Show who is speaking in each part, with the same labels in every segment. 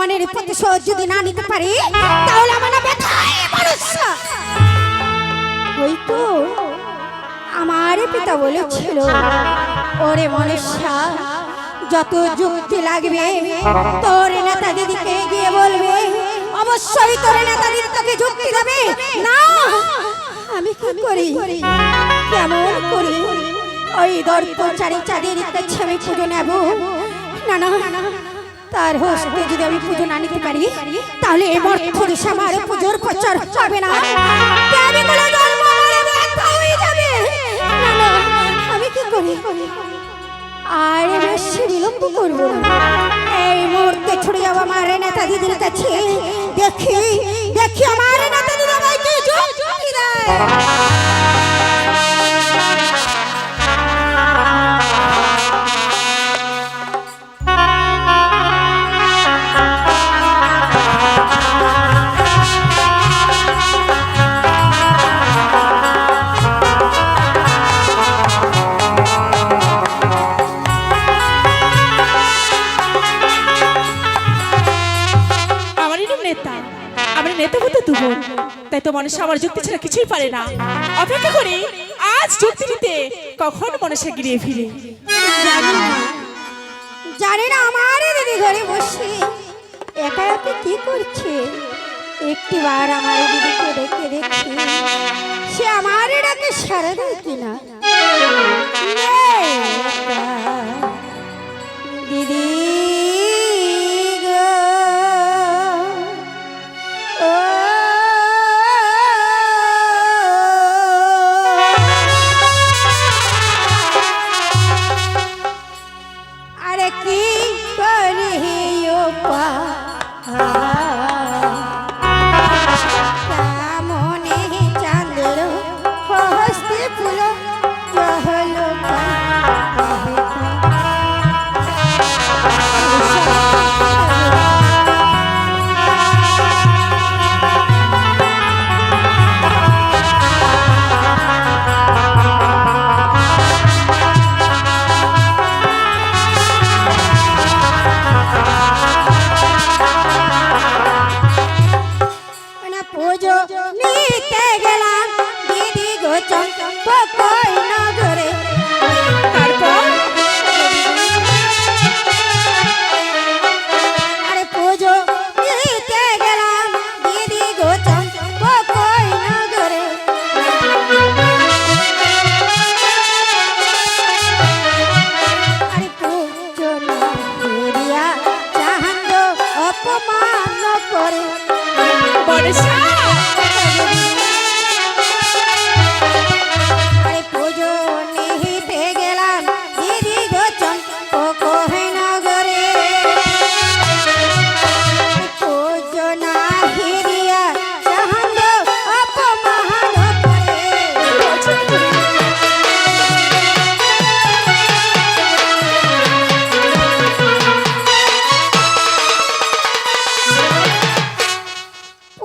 Speaker 1: অপমানের প্রতিশোধ যদি না নিতে পারি, তাহলে আমার ব্যথায় মনুষ্য! হয়তো আমার পিতা বলেছিল, ওরে মনুষ্যা, যত যুক্তি লাগবে, তোর নেতা দিদিকে গিয়ে বলবে, অবশ্যই তোর নেতা দিদি তোকে যুক্তি দেবে। না, আমি কি করি? কেমন করি? ওই দর্প চারি চাঁদের কাছে আমি পুজো নেব। না না তার হস্তে যদি আমি পুজো না নিতে পারি, তাহলে এই মর্থর আমার পুজোর প্রচার হবে না। আমি কি করি? আর বেশি বিলম্ব করব এই মুহূর্তে ছুটে যাব আমার নেতা দিদির কাছে। দেখি দেখি আমার নেতা দিদি আমাকে যুক্তি দেয়।
Speaker 2: তাই তো আমার যুক্তি ছাড়া কিছুই পারে না। অপেক্ষা করি, আজ যুক্তি দিতে কখন মানুষে গিরিয়ে ফিরে।
Speaker 1: জানি না আমার দিদি ঘরে বসে একা একা কি করছে। একটিবার আমার দিদিকে দেখি সে আমার ডাকে সারা দেয় কিনা।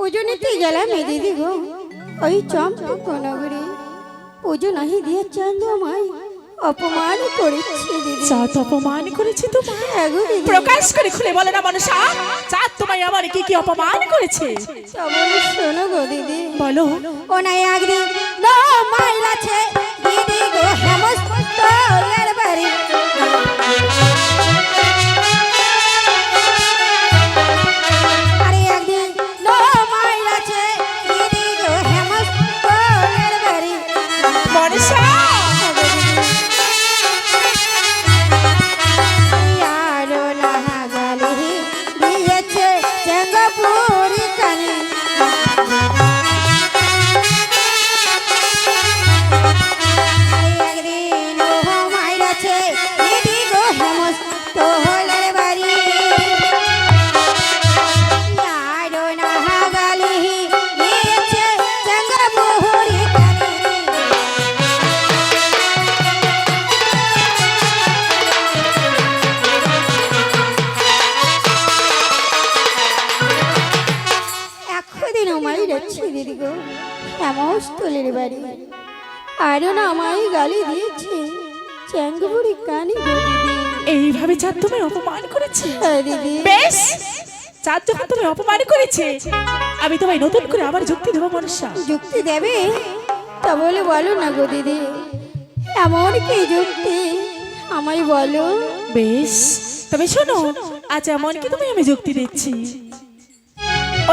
Speaker 1: পুজো নিতে গেলাম এই দিদি গো। ওই চম্পক নগরে পুজো নাহি দিয়ে চান্দ আমায় অপমান করেছে দিদি।
Speaker 2: চাঁদ অপমান করেছে তোমার
Speaker 1: হ্যাঁ গো দিদি।
Speaker 2: প্রকাশ করে খুলে বলে না মনসা চাঁদ তোমায় আমার কি কি অপমান করেছে?
Speaker 1: শোনো গো দিদি।
Speaker 2: বলো।
Speaker 1: ও নাই ন মাইল আছে। দিদি গো হেমস্তলের বাড়ি। চ্যাঙ্গুবুড়ি কানি
Speaker 2: এইভাবে চাঁদ তোমায় অপমান করেছে?
Speaker 1: দিদি
Speaker 2: বেশ চাঁদ যখন তুমি অপমান করেছে আমি তোমায় নতুন করে আবার যুক্তি দেবো মনসা।
Speaker 1: যুক্তি দেবে? তা বলে বলো না গো দিদি। এমন কি যুক্তি? আমায় বলো।
Speaker 2: বেশ তবে শোনো আজ এমন কি তুমি আমি যুক্তি দিচ্ছি?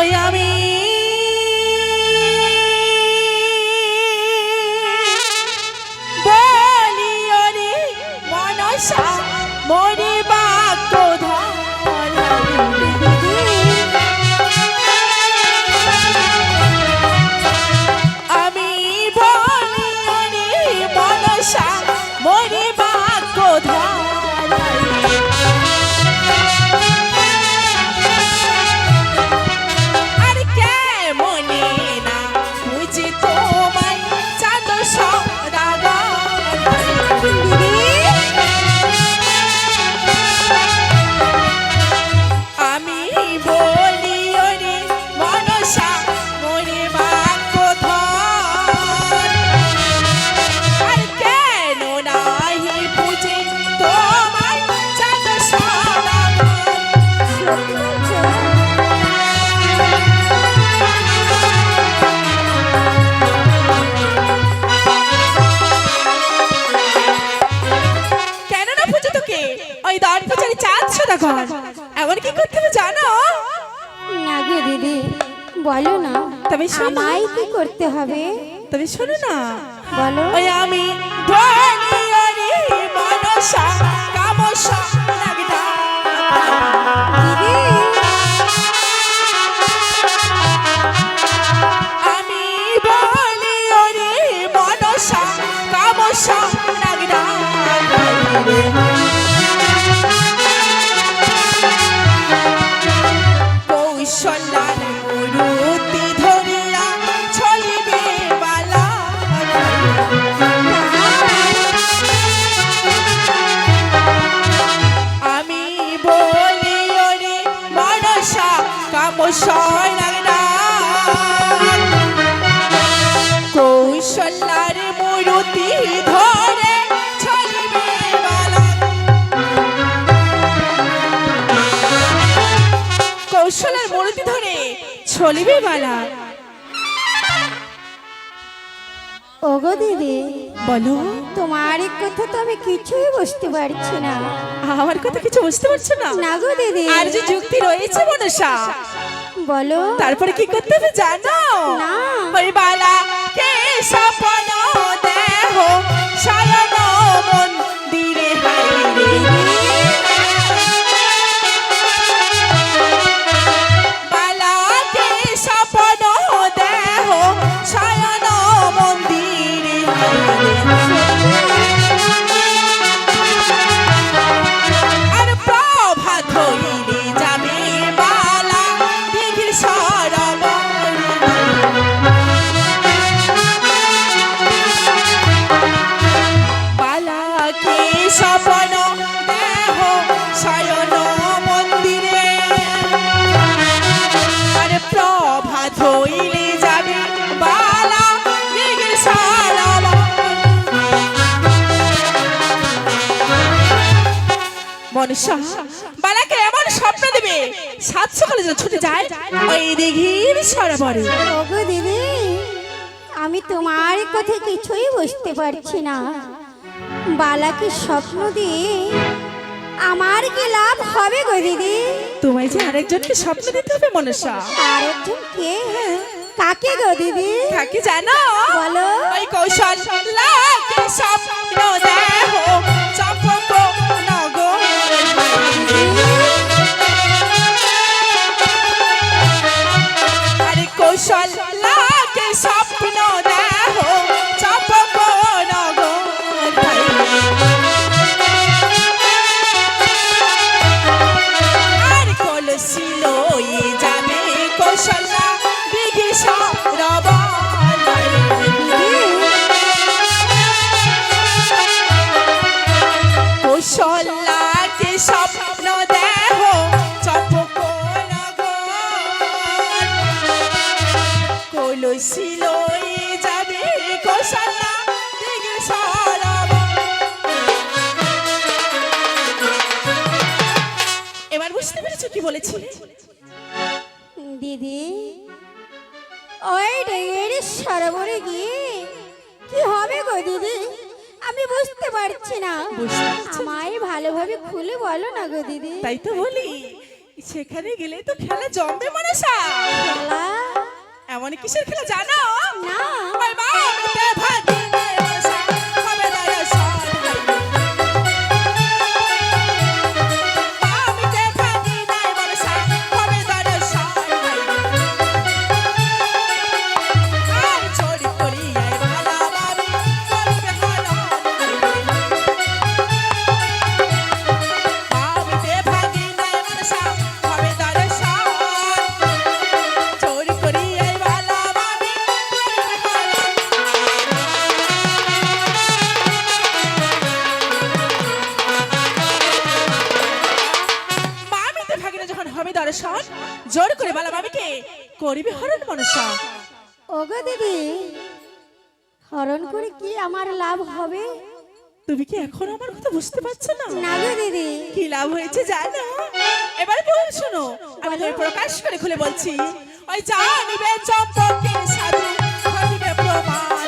Speaker 2: ওই আমি morning. তোকে? ওই দান পূজারি চাঁদ সোদা ঘর এমন কি করতে হবে জানো?
Speaker 1: না গো দিদি বলো না।
Speaker 2: তবে।
Speaker 1: আমায় কি করতে হবে?
Speaker 2: তবে শোনো না।
Speaker 1: বলো।
Speaker 2: ওই আমি ধনী মনসা কামসা
Speaker 1: দিদি
Speaker 2: চলিবে বালা।
Speaker 1: ওগো দিদি
Speaker 2: বলো।
Speaker 1: তোমার এক কথা তো আমি কিছুই বুঝতে পারছি না।
Speaker 2: আমার কথা কিছু বুঝতে পারছ না?
Speaker 1: না গো দিদি।
Speaker 2: আর যে যুক্তি রয়েছে মনসা
Speaker 1: বলো।
Speaker 2: তারপরে কি করতে হবে জানো?
Speaker 1: না।
Speaker 2: ওই বালা কে সপন মনসা বালাকে এমন স্বপ্ন দেবে সাত সকালে ছুটে যায় ওই দিঘির সরবরে।
Speaker 1: ওগো দিদি আমি তোমার কথা কিছুই বুঝতে পারছি না। বালাকে স্বপ্ন দিয়ে আমার কি লাভ হবে গো দিদি?
Speaker 2: তোমায় যে আরেকজনকে স্বপ্ন দিতে হবে মনসা
Speaker 1: আর একজন কে? কাকে গো দিদি?
Speaker 2: কাকে জানো?
Speaker 1: বলো।
Speaker 2: ওই কৌশল স্বপ্ন দেহ কৌশল
Speaker 1: ডেঙ্গের সরোবরে গিয়ে কি হবে গো দিদি? আমি বুঝতে পারছি না। আমায় ভালোভাবে খুলে বলো না গো দিদি।
Speaker 2: তাই তো বলি সেখানে গেলে তো খেলা জমবে মনসা।
Speaker 1: খেলা?
Speaker 2: এমন কিসের খেলা জানো?
Speaker 1: না।
Speaker 2: করিবে? হরণ মনসা।
Speaker 1: ওগো দিদি হরণ করে কি আমার লাভ হবে?
Speaker 2: তুমি কি এখন আমার কথা বুঝতে পারছ না?
Speaker 1: না গো দিদি।
Speaker 2: কি লাভ হয়েছে জানো? এবার বল শোনো আমি তোমায় প্রকাশ করে খুলে বলছি। ওই জানিবে চম্পকের সাধু হরিবে প্রমাণ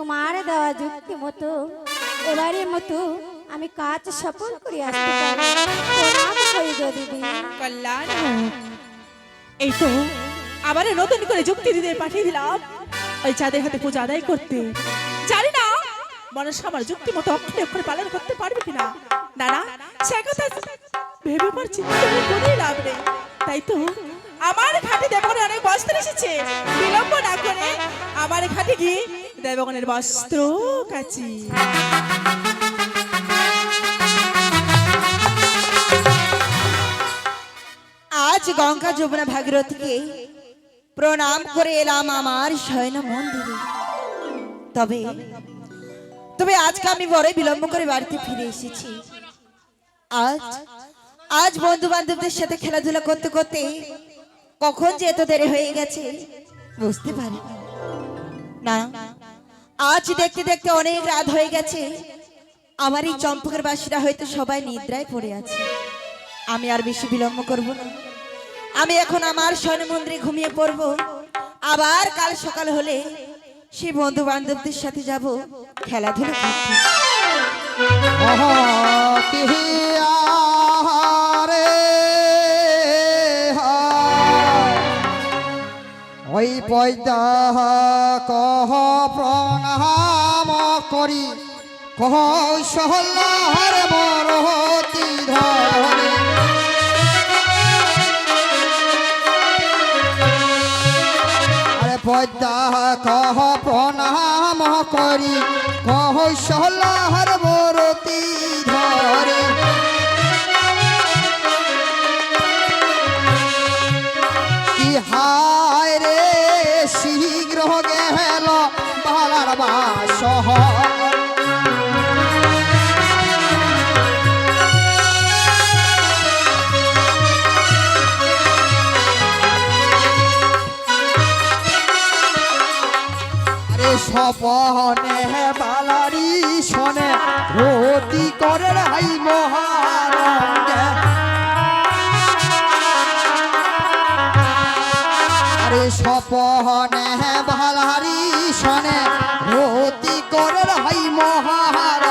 Speaker 1: তোমার দেওয়া যুক্তি মতো, এবারের মতো আমি কাজ সফল করে আসতে
Speaker 2: এই তো আবার নতুন করে যুক্তি দিতে পাঠিয়ে দিলাম। ওই চাঁদের হাতে পূজা আদায় করতে। জানি না মানুষ আমার যুক্তি মতো অক্ষরে অক্ষরে পালন করতে পারবে কিনা। না সে কথা ভেবে পার চিন্তা করে লাভ নেই। তাই তো আমার ঘাটে দেবগণের অনেক বস্ত্র এসেছে। বিলম্ব না করে আমার ঘাটে গিয়ে দেবগণের বস্ত্র কাচি
Speaker 3: আজ গঙ্গা যমুনা ভাগীরথীকে প্রণাম করে এলাম আমার শয়ন মন্দিরে। তবে তবে আজকে আমি বড়ই বিলম্ব করে বাড়িতে ফিরে এসেছি। আজ আজ বন্ধু বান্ধবদের সাথে খেলাধুলা করতে করতে কখন যে এত দেরি হয়ে গেছে, বুঝতে পারি না আজ দেখতে দেখতে অনেক রাত হয়ে গেছে। আমার এই চম্পকের বাসীরা হয়তো সবাই নিদ্রায় পড়ে আছে। আমি আর বেশি বিলম্ব করব না। আমি এখন আমার স্বর্ণ মন্দিরে ঘুমিয়ে পড়ব। আবার কাল সকাল হলে সেই বন্ধু বান্ধবদের সাথে যাব খেলাধুলা
Speaker 4: ওই পয়দা কহ প্রণাম করি। কহ সহল্লার মরতি ধরে আরে পয়দা কহ প্রণাম করি। কহ সহল্লার আরে সপনে বালারি শনে রতি করে রাই মহারঙ্গে আরে ভালারি শনে। রতি হাই রাই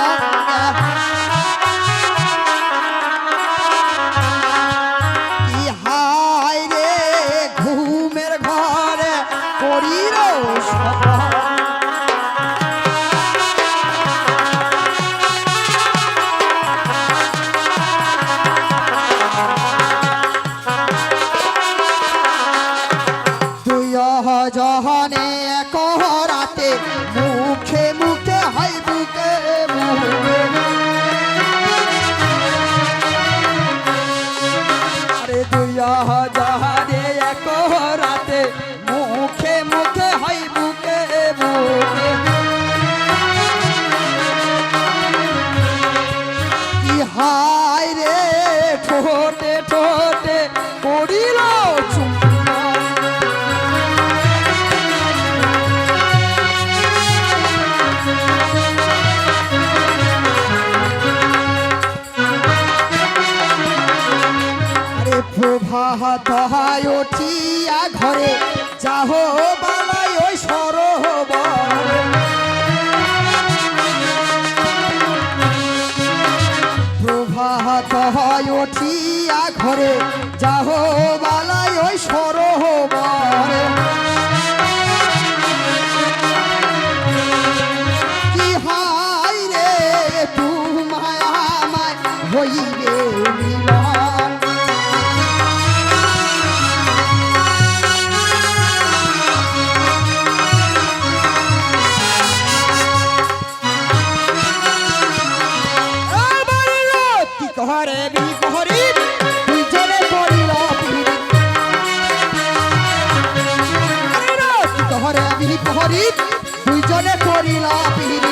Speaker 4: প্রভাত হয় উঠিয়া ঘরে, যাহ বালাই ওই সরোবর। প্রভাত হয় উঠিয়া ঘরে, যাহ বালাই ওই সরোবর। কি বিহরি দুইজনে পড়িল পিড়ি কি দুইজনে পড়িল পিড়ি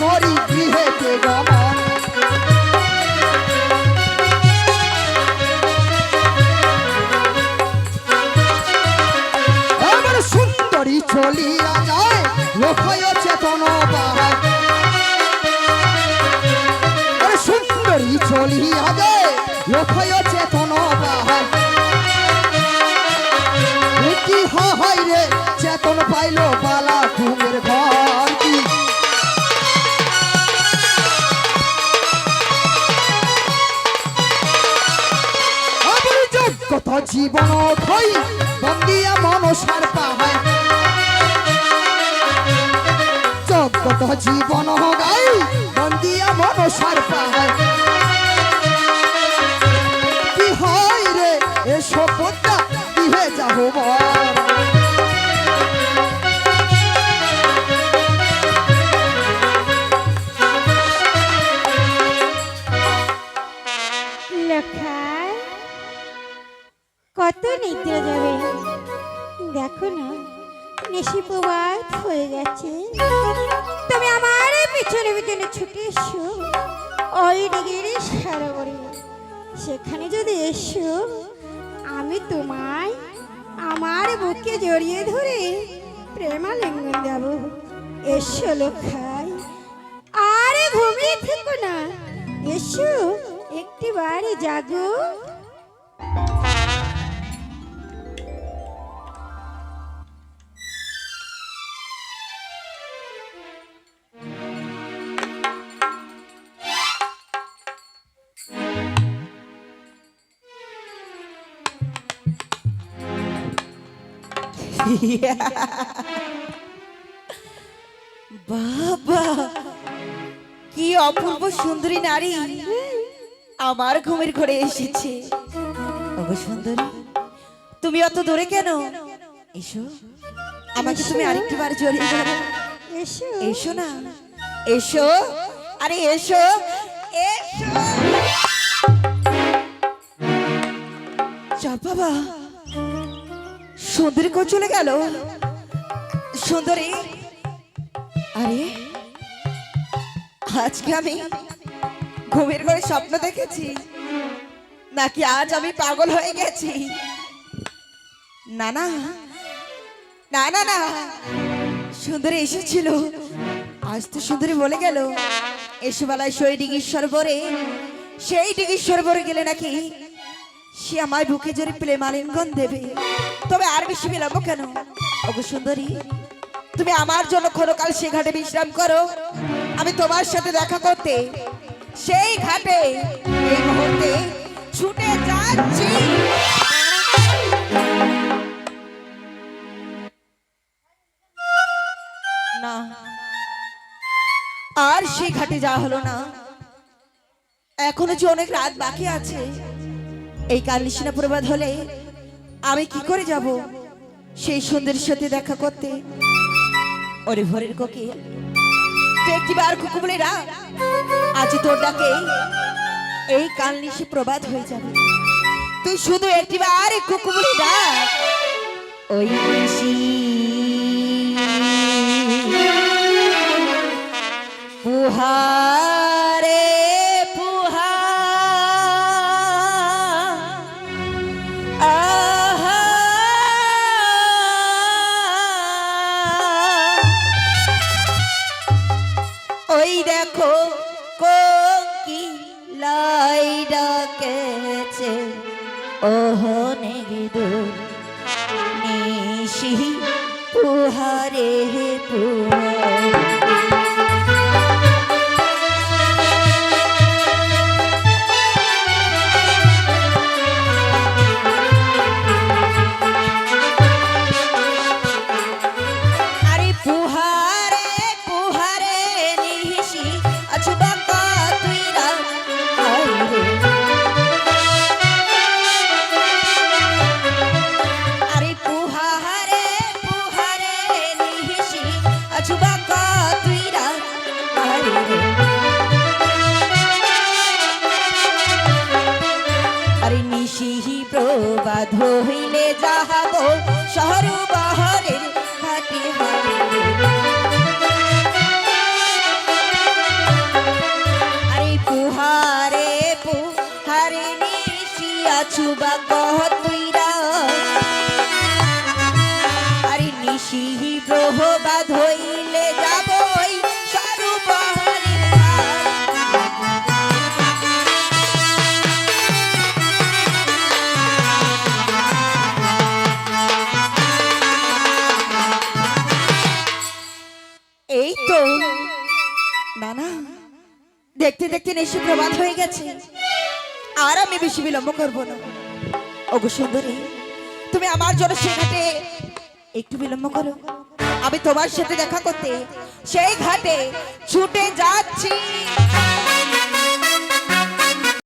Speaker 4: করি গৃহেতে গমন আমার সুন্দরী চলিয়া যায় লোকায় চেতন সুন্দরী চলিয়া যায় লোকায় চেতন চেতন পাইল বালা জীবন থই বন্দিয়া মনসার পাহায়। জগত জীবন গাই বন্দিয়া মনসার পাহায়। কি হয় রে এসব পদ্মা দিহে যাব বর
Speaker 1: কত নিদ্রা যাবে? দেখো না নিশি প্রবাদ হয়ে গেছে। তুমি আমার পিছনে পিছনে ছুটে এসো। ওই ডিগিরি সারাবরে। সেখানে যদি এসো, আমি তোমায় আমার বুকে জড়িয়ে ধরে প্রেমালিঙ্গন দেব। এসো লখাই। আরে ঘুমিয়ে থেকো না। এসো, একটি বাড়ি জাগো।
Speaker 3: বাবা কি অপূর্ব সুন্দরী নারী আমার ঘুমের ঘরে এসেছে। সুন্দরী তুমি অত দূরে কেন? এসো আমাকে তুমি আরেকটি বার জড়িয়ে ধরো।
Speaker 1: এসো।
Speaker 3: এসো না। এসো আরে এসো এসো। চাপ বাবা। সুন্দরী কো চলে গেল? সুন্দরী? আরে, আজকে আমি ঘুমের ঘরে স্বপ্ন দেখেছি। নাকি আজ আমি পাগল হয়ে গেছি? না না না না না। সুন্দরী এসেছিল। আজ তো সুন্দরী বলে গেল। এসে বেলায় সেই ডিগির সরোবরে। সেই ডিগির সরোবরে গেলে নাকি সে আমায় বুকে জোরে প্রেম আলিঙ্গন দেবে। তবে আর বেশি বিলম্ব কেন? ওগো সুন্দরী, তুমি আমার জন্য ক্ষণকাল সে ঘাটে বিশ্রাম করো। আমি তোমার সাথে দেখা করতে সেই ঘাটে এই মুহূর্তে ছুটে যাচ্ছি। না, আর সেই ঘাটে যাওয়া হলো না। এখনও যে অনেক রাত বাকি আছে, এই কাল নিশিনা প্রবাদ হলে আমি কি করে যাব? সেই সুন্দরীর সাথে দেখা করতে। ওরে ভোরের একটিবার কুকু বলে রা আজ তোর ডাকে এই কাল নিশি প্রবাদ হয়ে যাবে। তুই শুধু একটিবার কুকু বলে ডাক ওই নিশি। নিশি আছু বা কহ তুইরা? আরে নিশিহি যাব এই তো না না দেখতে দেখতে নিশি প্রবাদ হয়ে গেছে। আর আমি বেশি বিলম্ব করব না। ওগো সুন্দরী, তুমি আমার জন্য সেখানে একটু বিলম্ব করো। আমি তোমার সাথে দেখা করতে সেই ঘাটে ছুটে যাচ্ছি।